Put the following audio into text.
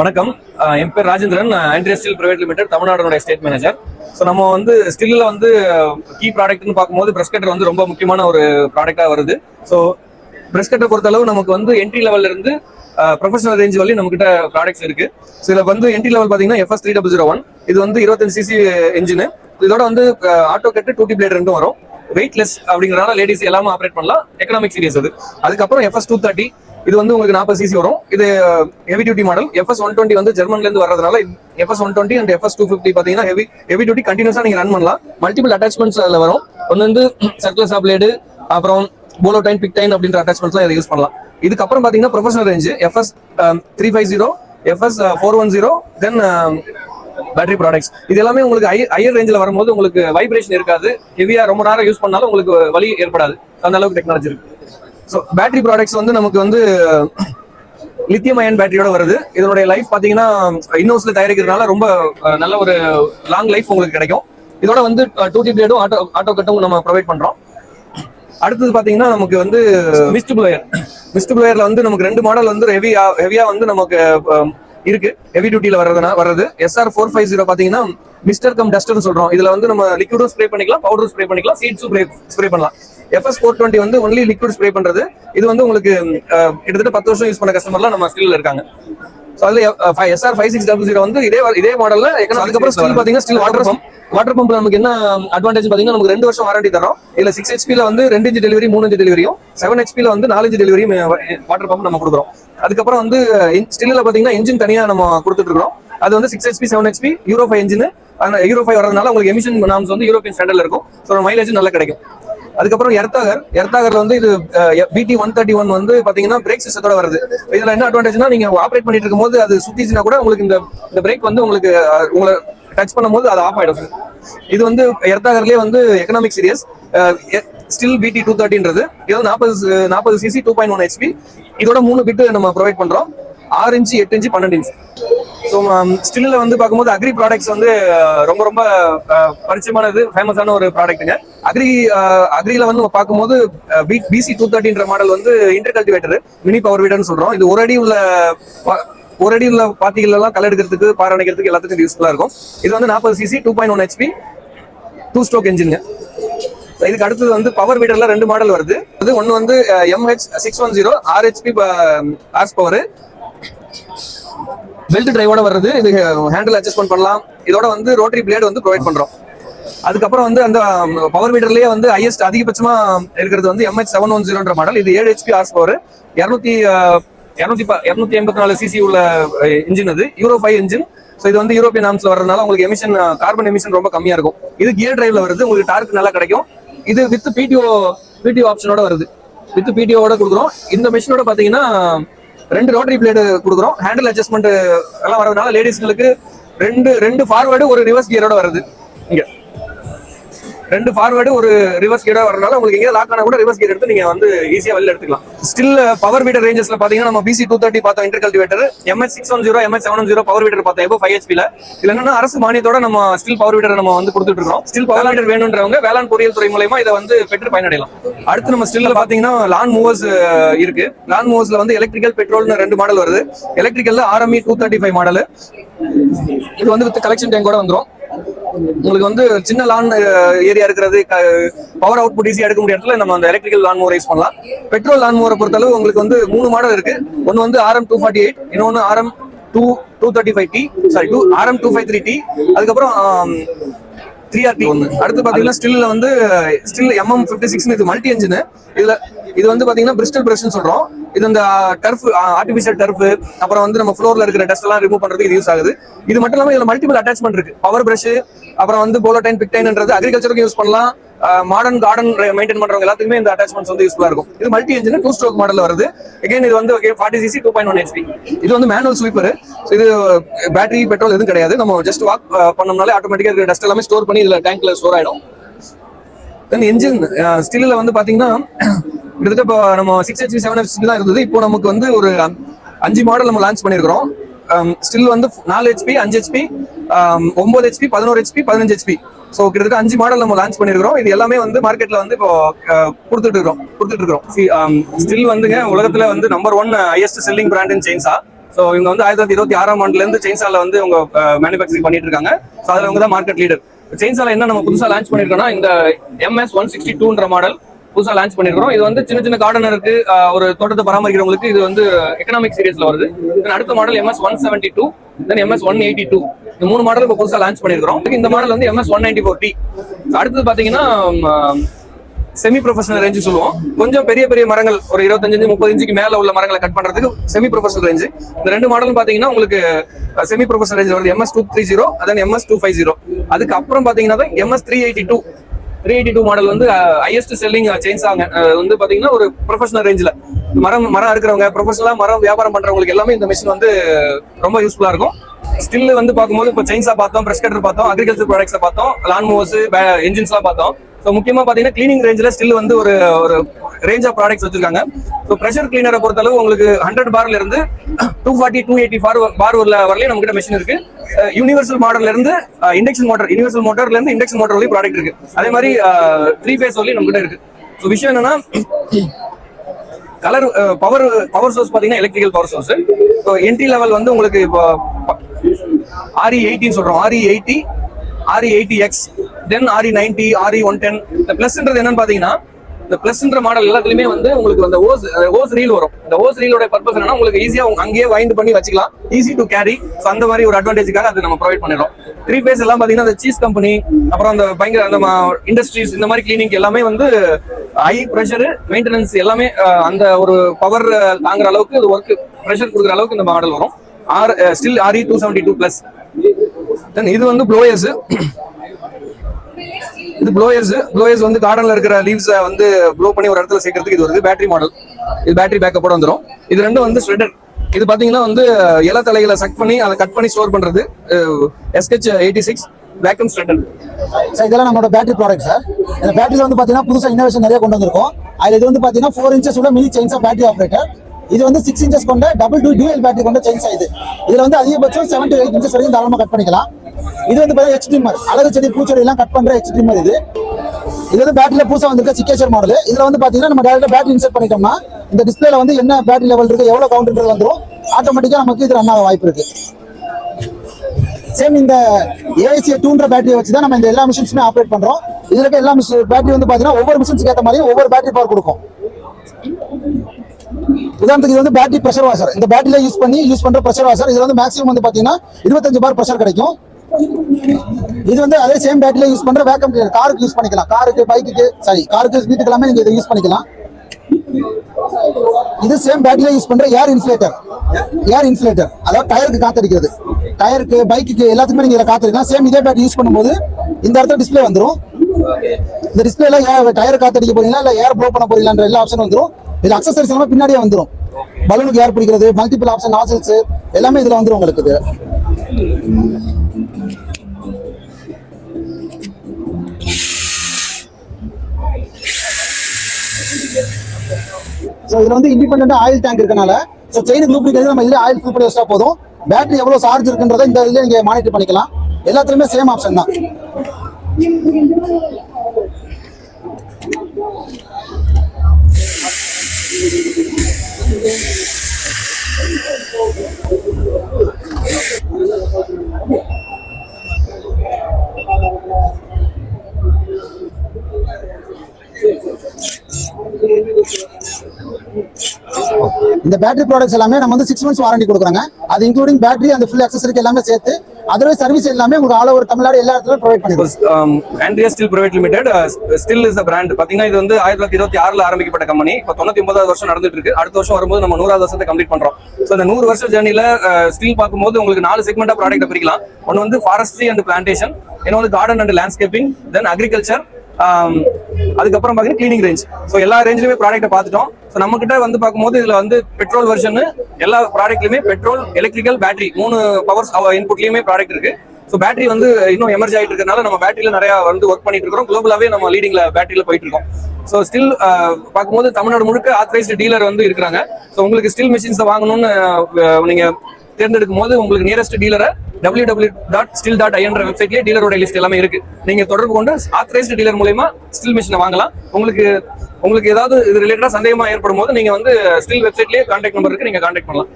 வணக்கம். என் பேர் Rajendran. Andreas Stihl private limited தமிழ்நாடுடைய state manager so நம்ம வந்து ஸ்டில்ல வந்து கீ ப்ராடக்ட்னு பார்க்கும்போது பிரஷ் கட்டர் வந்து ரொம்ப முக்கியமான ஒரு ப்ராடக்டாக வருது. ஸோ பிரஷ் கட்டர் பொறுத்தளவு நமக்கு வந்து என்ட்ரி லெவல்ல இருந்து ப்ரொஃபஷனல் ரேஞ்ச் வரையும் நம்ம கிட்ட ப்ராடக்ட்ஸ் இருக்கு. ஸோ இதில் வந்து என்ட்ரி லெவல் பார்த்தீங்கன்னா FS three double zero one இது வந்து இருபத்தஞ்சு சிசி இன்ஜின் இதோட வந்து auto cut two T blade ரெண்டும் வரும். வெயிட்லெஸ் அப்படிங்கிறனால லேடிஸ் எல்லாமே ஆப்ரேட் பண்ணலாம். எக்கனாமிக் சீரியஸ் அது. அதுக்கப்புறம் எஃப்எஸ் டூ தேர்ட்டி இது வந்து உங்களுக்கு நாற்பது சிசி வரும். இது heavy duty model FS one twenty வந்து ஜெர்மன்ல இருந்து வர்றதுனால FS one twenty and FS two fifty பாத்தீங்கன்னா ஹெவி ஹெவி டியூட்டி கண்டினியூஸா நீங்க ரன் பண்ணலாம். மல்டிபிள் அட்டாச்மெண்ட்ஸ் அதுல வரும். ஒன்று வந்து சர்க்குலர் சாப்லேடு அப்புறம் போலோ டைன் பிக் டைன் அப்படின்ற அட்டாச்மெண்ட்ஸ்லாம் இதை யூஸ் பண்ணலாம். இதுக்கப்புறம் பாத்தீங்கன்னா professional range FS three five zero FS four one zero then battery products இது எல்லாமே உங்களுக்கு ஹையர் ரேஞ்சில் வரும்போது உங்களுக்கு வைப்ரேஷன் இருக்காது. ஹெவியாக ரொம்ப நேரம் யூஸ் பண்ணாலும் உங்களுக்கு வலி ஏற்படாது. அந்த அளவுக்கு டெக்னாலஜி இருக்கு. ஸோ பேட்டரி ப்ராடக்ட்ஸ் வந்து நமக்கு வந்து லித்தியம் அயன் பேட்டரியோட வருது. இதனுடைய லைஃப் பாத்தீங்கன்னா இன்னோஸ்ல தயாரிக்கிறதுனால ரொம்ப நல்ல ஒரு லாங் லைஃப் உங்களுக்கு கிடைக்கும். இதோட வந்து டூ டி பிளேடும் ஆட்டோ ஆட்டோ கட்டும் நம்ம ப்ரொவைட் பண்றோம். அடுத்தது பாத்தீங்கன்னா நமக்கு வந்து மிஸ்ட் பிளேயர் மிஸ்ட் பிளேயர்ல வந்து நமக்கு ரெண்டு மாடல் வந்து ஹெவியா ஹெவியா வந்து நமக்கு இருக்கு. ஹெவி டியூட்டில வர்றதுனா வர்றது. எஸ்ஆர் ஃபோர் ஃபைவ் ஜீரோ பாத்தீங்கன்னா மிஸ்டர் கம் டஸ்டர்னு சொல்றோம். இதுல வந்து நம்ம லிக்விடும் ஸ்ப்ரே பண்ணிக்கலாம் பவுடரும் ஸ்ப்ரே பண்ணிக்கலாம் சீட்ஸும் ஸ்ப்ரே பண்ணலாம். எஃப்எஸ் ஃபோர் டுவெண்ட்டி வந்து ஒன்லி லிக்விட் ஸ்ப்ரே பண்றது. இது வந்து உங்களுக்கு கிட்டத்தட்ட பத்து வருஷம் யூஸ் பண்ண கஸ்டமர்லாம் நம்ம ஸ்டில் இருக்காங்க. ஸோ அதுல SR five six double zero வந்து இதே இதே மாடல்ல அதுக்கப்புறம் ஸ்டில் பாத்தீங்கன்னா ஸ்டில் வாட்டர் பம்ப் வாட்டர் பம்ப்ல நமக்கு என்ன அட்வான்டேஜ் பாத்தீங்கன்னா நமக்கு ரெண்டு வருஷம் வாரண்டி தரோம் இதுல சிக்ஸ் ஹெச்பில வந்து ரெண்டு இன்ச் டெலிவரி மூணு இன்ச் டெலிவரியும் செவன் ஹெச்பில வந்து நாலு இன்ச் டெலிவரியும் வாட்டர் பம்ப் நம்ம கொடுக்குறோம். அதுக்கப்புறம் வந்து ஸ்டில்ல பாத்தீங்கன்னா இன்ஜின் தனியா நம்ம கொடுத்துட்டு இருக்கோம் அது வந்து six HP seven HP euro five engine euro five வரதுனால உங்களுக்கு எமிஷன் நாம்ஸ் வந்து யூரோப்பியன் ஸ்டாண்டர்ட்ல இருக்கும். ஸோ மைலேஜ் நல்லா கிடைக்கும். அதுக்கப்புறம் எர்த்தாகர். எர்த்தாகர்ல வந்து இது பிடி ஒன் தேர்ட்டி ஒன் வந்து பாத்தீங்கன்னா பிரேக் சிஸ்டத்தோட வருது. இதுல என்ன அட்வான்டேஜ்னா நீங்க ஆப்ரேட் பண்ணிட்டு இருக்கும்போது அது சுத்திச்சுனா கூட உங்களுக்கு இந்த இந்த பிரேக் வந்து உங்களுக்கு உங்களை டச் பண்ணும்போது அது ஆஃப் ஆயிடும். இது வந்து எர்த்தாகர்லயே வந்து economic series Stihl B T தேர்ட்டின்றது இது நாற்பது நாற்பது CC two point one HP இதோட மூணு பிட்டு நம்ம ப்ரொவைட் பண்றோம். ஆறு இன்ச்சு எட்டு இன்ச்சு பன்னெண்டு இன்ச்சு ஸோ ஸ்டில்ல um, வந்து பார்க்கும்போது அக்ரி ப்ராடக்ட்ஸ் வந்து uh, ரொம்ப ரொம்ப uh, பரிச்சயமானது ஃபேமஸான ஒரு ப்ராடக்ட்டுங்க அக்ரி அக்ரியில வந்து பார்க்கும்போது பிசி டூ தேர்ட்டின்ற மாடல் வந்து இன்டர் கல்டிவேட்டர் மினி பவர் வீடர்னு சொல்றோம். இது ஒரு அடி உள்ள ப- ஒரு அடி உள்ள பாத்திகள் எல்லாம் களை எடுக்கிறதுக்கு பாறை எல்லாத்துக்கும் யூஸ்ஃபுல்லா இருக்கும். இது வந்து நாற்பது CC two point one HP two stroke இன்ஜினுங்க இதுக்கு அடுத்தது வந்து பவர் வீடர்ல ரெண்டு மாடல் வருது. அது ஒன்னு வந்து MH six one zero RHP horse power belt டிரைவோட வருது இது ஹேண்டில் அட்ஜஸ்ட்மெண்ட் பண்ணலாம். இதோட வந்து ரோட்டரி பிளேடு வந்து ப்ரொவைட் பண்றோம். அதுக்கப்புறம் வந்து அந்த பவர் மீட்டர்லயே வந்து ஹையஸ்ட் அதிகபட்சமா இருக்கிறது வந்து எம்ஹெச் செவன் ஒன் ஜீரோன்ற மாடல் இது ஏழு ஹெச்பி ஆர்ஸ் பவர் இரநூத்தி இரநூத்தி இரநூத்தி எண்பத்தி நாலு சிசி உள்ள இன்ஜின் அது. யூரோ ஃபைவ் இன்ஜின் ஸோ இது வந்து யூரோப்பியன் நாம்ஸ்ல வரதுனால உங்களுக்கு எமிஷன் கார்பன் எமிஷன் ரொம்ப கம்மியா இருக்கும். இது கியர் டிரைவ்ல வருது. உங்களுக்கு டார்க் நல்லா கிடைக்கும். இது வித் பிடிஓ பிடிஓ ஆப்ஷனோட வருது. வித் பிடிஓட கொடுக்குறோம். இந்த மிஷினோட பாத்தீங்கன்னா ரெண்டு ரோட்டரி பிளேடு கொடுக்குறோம். ஹேண்டில் அட்ஜஸ்ட்மெண்ட் எல்லாம் வரதுனால லேடிஸ்களுக்கு ரெண்டு ரெண்டு ஃபார்வேர்டு ஒரு ரிவர்ஸ் கியரோட வருது இங்க. ரெண்டு ஃபார்வர்டு ஒரு ரிவர்ஸ் கீடா வரதுனால உங்களுக்கு எங்க லாக் ஆனா கூட ரிவர்ஸ் கீட் எடுத்து நீங்க வந்து ஈஸியா வெளில எடுத்துக்கலாம். ஸ்டில் பவர் வீடர் ரேஞ்சஸ்ல பாத்தீங்கன்னா நம்ம பிசி டூ தேர்ட்டி பார்த்தோம் inter cultivator MS six one zero MS seven zero power weeder பார்த்தோம் எப்போ ஃபைவ் ஹெச்பில இதுல என்னன்னா அரசு மானியத்தோட நம்ம ஸ்டில் பவர் வீடர் நம்ம வந்து கொடுத்துட்டு இருக்கோம். ஸ்டில் பவர் வீடர் வேணுன்றவங்க வேளாண் பொறியியல் துறை மூலயமா இதை வந்து பெற்று பயனடையலாம். அடுத்து நம்ம ஸ்டில்ல பாத்தீங்கன்னா லான் மூவர்ஸ் uh, இருக்கு. லான் மூவர்ஸ்ல வந்து எலக்ட்ரிக்கல் பெட்ரோல்னு ரெண்டு மாடல் வருது. எலக்ட்ரிக்கல்ல RME two thirty five model இது வந்து வித் கலெக்ஷன் டைம் கூட வந்துடும் உங்களுக்கு வந்து சின்ன லான் ஏரியா இருக்கிறது பவர் அவுட்புட் ஈஸியாக எடுக்க முடிய இடத்துல நம்ம அந்த எலக்ட்ரிக்கல் லான் மூவர் யூஸ் பண்ணலாம். பெட்ரோல் லான் மோரை பொறுத்தளவு உங்களுக்கு வந்து மூணு மாடல் இருக்கு. ஒன்று வந்து ஆர்எம் டூ ஃபார்ட்டி எயிட் இன்னொன்று RM two two thirty five T sorry two RM two five three T அதுக்கப்புறம் த்ரீ ஆர் டி ஒன்று அடுத்து பார்த்தீங்கன்னா ஸ்டில்ல வந்து ஸ்டில் எம்எம் ஃபிஃப்டி சிக்ஸ் இது மல்டி என்ஜின் இதுல இது வந்து பாத்தீங்கன்னா பிரிஸ்டல் பிரஷ்னு சொல்றோம். இது இந்த டர்ஃப் ஆர்டிபிஷியல் டர்ஃப் அப்புறம் வந்து நம்ம ஃப்ளோர்ல இருக்கிற டஸ்ட் எல்லாம் ரிமூவ் பண்றதுக்கு இது யூஸ் ஆகுது. இது மட்டும் இல்லாம இதுல மல்டிபிள் அட்டாச்மெண்ட் இருக்கு. பவர் பிரஷ் அப்புறம் வந்து போலோடைன் பிக்டைன்ன்றது அக்ரிகல்ச்சருக்கு யூஸ் பண்ணலாம். மாடர்ன் கார்டன் மெயின்டைன் பண்றவங்க எல்லாத்துக்குமே இந்த அட்டாச்மெண்ட்ஸ் வந்து யூஸ்ஃபுல்லா இருக்கும். இது multi engine two stroke model வருது. அகைன் இது வந்து forty CC two point one HP இது வந்து மேனுவல் ஸ்வீப்பர் இது பேட்டரி பெட்ரோல் எதுவும் கிடையாது. நம்ம ஜஸ்ட் வாக் பண்ணோம்னாலே ஆட்டோமேட்டிக்கா இருக்கிற டஸ்ட் எல்லாமே ஸ்டோர் பண்ணி இதுல டேங்க்ல ஸ்டோர் ஆயிடும். தென் என்ஜின் ஸ்டில்ல வந்து பாத்தீங்கன்னா கிட்டத்தட்ட இப்போ நம்ம சிக்ஸ் ஹெச்பி செவன் ஹெச்பி தான் இருந்தது. இப்போ நமக்கு வந்து ஒரு அஞ்சு மாடல் நம்ம லான்ச் பண்ணியிருக்கிறோம் ஸ்டில் um, வந்து நாலு ஹெச்பி அஞ்சு ஹெச்பி um, ஒன்பது ஹெச்பி பதினோரு ஹெச்பி பதினஞ்சு ஹெச்பி ஸோ கிட்டத்தட்ட அஞ்சு மாடல் நம்ம லான்ச் பண்ணியிருக்கிறோம் இது எல்லாமே வந்து மார்க்கெட்ல வந்து இப்போ கொடுத்துட்டு இருக்கோம் கொடுத்துட்டு இருக்கிறோம். ஸ்டில் um, வந்துங்க உலகத்துல வந்து number one highest selling brand in chainsaw so இவங்க வந்து ஆயிரத்தி தொள்ளாயிரத்தி இருபத்தி ஆறாம் ஆண்டுல இருந்து செயின்சால வந்து அவங்க மேனுஃபேக்சரிங் uh, பண்ணிட்டு இருக்காங்க. ஸோ அதுல அவங்க தான் மார்க்கெட் லீடர் செயின்சால என்ன நம்ம புதுசா லான்ச் பண்ணிருக்கோம்னா இந்த எம்எஸ் ஒன் சிக்ஸ்டி டூன்ற மாடல் புதுசா லான்ச் பண்ணிருக்கிறோம். இது வந்து சின்ன சின்ன கார்டனருக்கு ஒரு தோட்டத்தை பராமரிக்கிறவங்களுக்கு இது வந்து எக்கனாமிக் சீரியஸ்ல வருது. அடுத்த model MS one seventy two then MS one eighty two இந்த மூணு மாடல் இப்போ புதுசா லான்ச் பண்ணிருக்கிறோம். இந்த மாடல் வந்து MS one ninety four T அடுத்தது பாத்தீங்கன்னா செமி ப்ரொஃபஷனல் ரேஞ்சு சொல்லுவோம். கொஞ்சம் பெரிய பெரிய மரங்கள் ஒரு இருபத்தஞ்சு முப்பது இன்ச்சுக்கு மேல உள்ள மரங்களை கட் பண்றதுக்கு செமி ப்ரொஃபஷனல் ரேஞ்சு இந்த ரெண்டு மாடலும் பாத்தீங்கன்னா உங்களுக்கு செமி ப்ரொஃபஷனல் ரேஞ்ச் வருது. எம்எஸ் டூ த்ரீ ஜீரோ அதன் எம்எஸ் டூ ஃபைவ் ஜீரோ அதுக்கு அப்புறம் பாத்தீங்கன்னா MS three eighty two three eighty two model வந்து ஹையஸ்ட் செல்லிங் செயின்ஸ் ஆங்க. வந்து பாத்தீங்கன்னா ஒரு ப்ரொஃபஷனல் ரேஞ்சில் மரம் மரம் இருக்கிறவங்க ப்ரொஃபஷனலா மரம் வியாபாரம் பண்றவங்களுக்கு எல்லாமே இந்த மிஷின் வந்து ரொம்ப யூஸ்ஃபுல்லா இருக்கும். ஸ்டில் வந்து பார்க்கும்போது இப்போ செயின்ஸா பார்த்தோம் பிரஷ் கட்டர் பார்த்தோம் அக்ரிகல்ச்சர் ப்ராடக்ட்ஸ் பார்த்தோம் லான் மூவர்ஸ் என்ஜின்ஸ்லாம் பார்த்தோம். ஸோ முக்கியமாக பார்த்தீங்கன்னா கிளீனிங் ரேஞ்சில் ஸ்டில் வந்து ஒரு ஒரு ரேஞ்ச் ஆஃப் ப்ராடக்ட்ஸ் வச்சிருக்காங்க. ஸோ ப்ரெஷர் கிளீனரை பொறுத்தளவு உங்களுக்கு ஹண்ட்ரட் பார்ல இருந்து two forty two eighty bar bar வரலையும் நம்ம கிட்ட மிஷின் இருக்கு. Uh, யூனிவர்சல் மாடல்ல இருந்து இண்டக்ஷன் மோட்டர் யூனிவர்சல் மோட்டர்ல இருந்து இண்டக்ஷன் மோட்டர் வரையும் ப்ராடக்ட் இருக்கு. அதே மாதிரி த்ரீ ஃபேஸ் வரலையும் நம்ம கிட்ட இருக்கு. ஸோ விஷயம் என்னன்னா கலர் பவர் பவர் சோர்ஸ் பார்த்தீங்கன்னா electrical power source so entry level வந்து உங்களுக்கு இப்போ ஆர்இ எயிட்டின்னு சொல்றோம். RE eighty RE eighty X then RE ninety RE one ten இந்த பிளஸ்ன்றது என்னன்னு பாத்தீங்கன்னா இந்த பிளஸ்ன்ற மாடல் எல்லாத்துலயுமே வந்து உங்களுக்கு அந்த ஓஸ் ஓஸ் ரீல் வரும். இந்த ஓஸ் ரீலோட பர்பஸ் என்னன்னா உங்களுக்கு ஈஸியா அங்கேயே வைண்ட் பண்ணி வச்சுக்கலாம். ஈஸி டு கேரி ஸோ அந்த மாதிரி ஒரு அட்வான்டேஜுக்காக அது நம்ம ப்ரொவைட் பண்ணிடுறோம். த்ரீ ஃபேஸ் எல்லாம் பாத்தீங்கன்னா அந்த சீஸ் கம்பெனி அப்புறம் அந்த பயங்கர அந்த இண்டஸ்ட்ரீஸ் இந்த மாதிரி கிளீனிங் எல்லாமே வந்து ஹை ப்ரெஷரு மெயின்டெனன்ஸ் எல்லாமே அந்த ஒரு பவர் தாங்குற அளவுக்கு ஒர்க் ப்ரெஷர் கொடுக்குற அளவுக்கு இந்த மாடல் வரும். Or Stihl RE two seventy two plus then இது வந்து ப்ளோயர்ஸ் இது ப்ளோயர்ஸ் ப்ளோயர்ஸ் வந்து கார்டன்ல இருக்கிற லீவ்ஸை வந்து ப்ளோ பண்ணி ஒரு இடத்துல சேர்க்கறதுக்கு இது வருது பேட்டரி மாடல் இது பேட்டரி பேக்கப்போட வந்துரும். இது ரெண்டும் வந்து ஸ்வெட்டர் இது பாத்தீங்கன்னா வந்து இலை தலைகளை சக் பண்ணி அதை கட் பண்ணி ஸ்டோர் பண்றது. எஸ்கெச் eighty six vacuum shredder sir இதெல்லாம் நம்மளோட பேட்டரி ப்ராடக்ட் சார் இந்த பேட்டரியில் வந்து பார்த்தீங்கன்னா புதுசாக இன்னோவேஷன் நிறைய கொண்டு வந்திருக்கோம். அதில் இது வந்து பார்த்தீங்கன்னா ஃபோர் இன்ச்சஸ் உள்ள மினி செயின்ஸ் பேட்டரி ஆப்ரேட்டர் இது வந்து சிக்ஸ் இன்ச்சஸ் கொண்ட டபுள் டூ டூஎல் பேட்டரி கொண்ட செயின்ஸ் இது. இதுல வந்து அதிகபட்சம் செவன் டு எயிட் இன்ச்சஸ் வரைக்கும் தாராளமாக கட் பண்ணிக்கலாம். இது வந்து பார்த்தீங்கன்னா ஹெச் ட்ரிம்மர் அழகு செடி பூச்செடி எல்லாம் கட் பண்ற ஹெச் ட்ரிம்மர் இது. இது வந்து பேட்டரியில பூசா வந்திருக்க சிக்கேச்சர் மாடல் இதுல வந்து பாத்தீங்கன்னா நம்ம டேரக்டா பேட்டரி இன்செர்ட் பண்ணிட்டோம்னா இந்த டிஸ்பிளேல வந்து என்ன பேட்டரி லெவல் இருக்கு எவ்வளவு கவுண்ட்ன்றது வந்துடும் ஆட்டோமேட்டிக்கா நமக்கு இது ரன் ஆக வாய்ப்பு இருக்கு. சேம் இந்த ஏஐசி டூன்ற பேட்டரியை வச்சு தான் நம்ம இந்த எல்லா மிஷின்ஸுமே ஆப்ரேட் பண்றோம். இதுல இருக்க எல்லா மிஷின் பேட்டரி வந்து பாத்தீங்கன்னா ஒவ்வொரு மிஷின்ஸ்க்கு ஏற்ற மாதிரி ஒவ்வொரு பேட்டரி பவர் கொடுக்கும். உதாரணத்துக்கு இது வந்து பேட்டரி ப்ரெஷர் வாஷர் இந்த பேட்டரியில யூஸ் பண்ணி யூஸ் பண்ற ப்ரெஷர் வாஷர் இதுல வந்து மேக்ஸிமம் வந்து பாத்தீங்கன்னா இருபத்தஞ்சு பார் ப்ரெஷர் கிடைக்கும். இது வந்து அதே சேம் பேட்டரியில யூஸ் பண்ற வேக்கம் காருக்கு யூஸ் பண்ணிக்கலாம். காருக்கு பைக்குக்கு சாரி காருக்கு வீட்டுக்கு எல்லாமே நீங்க இதை யூஸ் பண்ணிக்கலாம். இது சேம் பேட்டரியில யூஸ் பண்ற ஏர் இன்சுலேட்டர் ஏர் இன்சுலேட்டர் அதாவது டயருக்கு காத்தடிக்கிறது. டயருக்கு பைக்குக்கு எல்லாத்துக்குமே நீங்க இதை காத்தடிக்கலாம். சேம் இதே பேட்டரி யூஸ் பண்ணும்போது இந்த இடத்துல டிஸ்ப்ளே வந்துடும் இந்த டிஸ்பிளேல டயர் காத்தடிக்க போறீங்களா? இல்ல ஏர் ப்ளோ பண்ண போறீங்களான்ற எல்லா ஆப்ஷன் வந்துடும் இது அக்சசரிஸ் எல்லாமே பின்னாடியே வந்துடும் பலூனுக்கு ஏர் பிடிக்கிறது மல்டிபிள் ஆப்ஷன் நாசல்ஸ் எல்லாமே இதுல வந்துடும் உங்களுக்கு ஸோ இதில் வந்து இண்டிபெண்டா ஆயில் டேங்க் இருக்கனால ஸோ செயினுக்கு லூப்ளிகேட் நம்ம இல்லையே ஆயில் ஃபில் பண்ணி வச்சா போதும். பேட்டரி எவ்வளோ சார்ஜ் இருக்குன்றதை இந்த இதில் நீங்கள் மானிட்டர் பண்ணிக்கலாம். எல்லாத்துலேயுமே சேம் ஆப்ஷன் தான். இந்த பேட்டரி ப்ராடக்ட்ஸ் எல்லாமே நம்ம வந்து சிக்ஸ் மந்த்ஸ் வாரண்டி கொடுக்குறாங்க. அது இன்க்ளூடிங் பேட்டரி அந்த ஃபுல் அக்சசரிக்கு எல்லாமே சேர்த்து அதர்வைஸ் சர்வீஸ் எல்லாமே உங்களுக்கு ஆல் ஓவர் தமிழ்நாடு எல்லா இடத்துலயும் ப்ரொவைட் பண்ணிடுவோம் Andreas Stihl private limited Stihl is brand பாத்தீங்கன்னா இது வந்து ஆயிரத்தி தொள்ளாயிரத்தி இருபத்தி ஆறுல ஆரம்பிக்கப்பட்ட கம்பெனி இப்போ தொண்ணூத்தி ஒன்பதாவது வருஷம் நடந்துட்டு இருக்கு. அடுத்த வருஷம் வரும்போது நம்ம நூறாவது வருஷத்தை கம்ப்ளீட் பண்றோம். ஸோ இந்த நூறு வருஷம் ஜேர்னில ஸ்டில் பார்க்கும்போது உங்களுக்கு நாலு செக்மெண்டா ப்ராடக்ட் பிரிக்கலாம். ஒன்னு வந்து ஃபாரஸ்ட்ரி அண்ட் பிளான்டேஷன் இன்னொன்று garden and landscaping then agriculture அதுக்கப்புறம் பார்த்தீங்கன்னா கிளீனிங் ரேஞ்ச் ஸோ எல்லா ரேஞ்சிலுமே ப்ராடக்ட்டை பார்த்துட்டோம். ஸோ நம்ம கிட்ட வந்து பார்க்கும்போது இதுல வந்து பெட்ரோல் வெர்ஷன் எல்லா ப்ராடக்ட்லயுமே பெட்ரோல் எலக்ட்ரிக்கல் பேட்டரி மூணு பவர்ஸ் இன்புட்லயுமே ப்ராடக்ட் இருக்கு. ஸோ பேட்டரி வந்து இன்னும் எமர்ஜ் ஆகிட்டு இருக்கனால நம்ம பேட்டரியில நிறைய வந்து ஒர்க் பண்ணிட்டு இருக்கோம் குளோபலாவே நம்ம லீடிங்ல பேட்டரியில போயிட்டு இருக்கோம். ஸோ ஸ்டில் uh, பார்க்கும்போது தமிழ்நாடு முழுக்க ஆத்தரைஸ்டு டீலர் வந்து இருக்கிறாங்க. ஸோ உங்களுக்கு ஸ்டில் மிஷின்ஸை வாங்கணும்னு நீங்கள் நீங்க தேர்ந்தெடுக்கும் போது உங்களுக்கு nearest டீலரை W W dot Stihl dot ஐன்ற வெப்சைட்லேயே டீலரோட லிஸ்ட் எல்லாமே இருக்கு. நீங்க தொடர்பு கொண்டு ஆத்தரைஸ்டு டீலர் மூலயமா ஸ்டில் மிஷினை வாங்கலாம். உங்களுக்கு உங்களுக்கு ஏதாவது இது ரிலேட்டடா சந்தேகமா ஏற்படும் போது நீங்க வந்து ஸ்டில் வெப்சைட்லயே கான்டாக்ட் நம்பர் இருக்கு நீங்க கான்டாக்ட் பண்ணலாம்.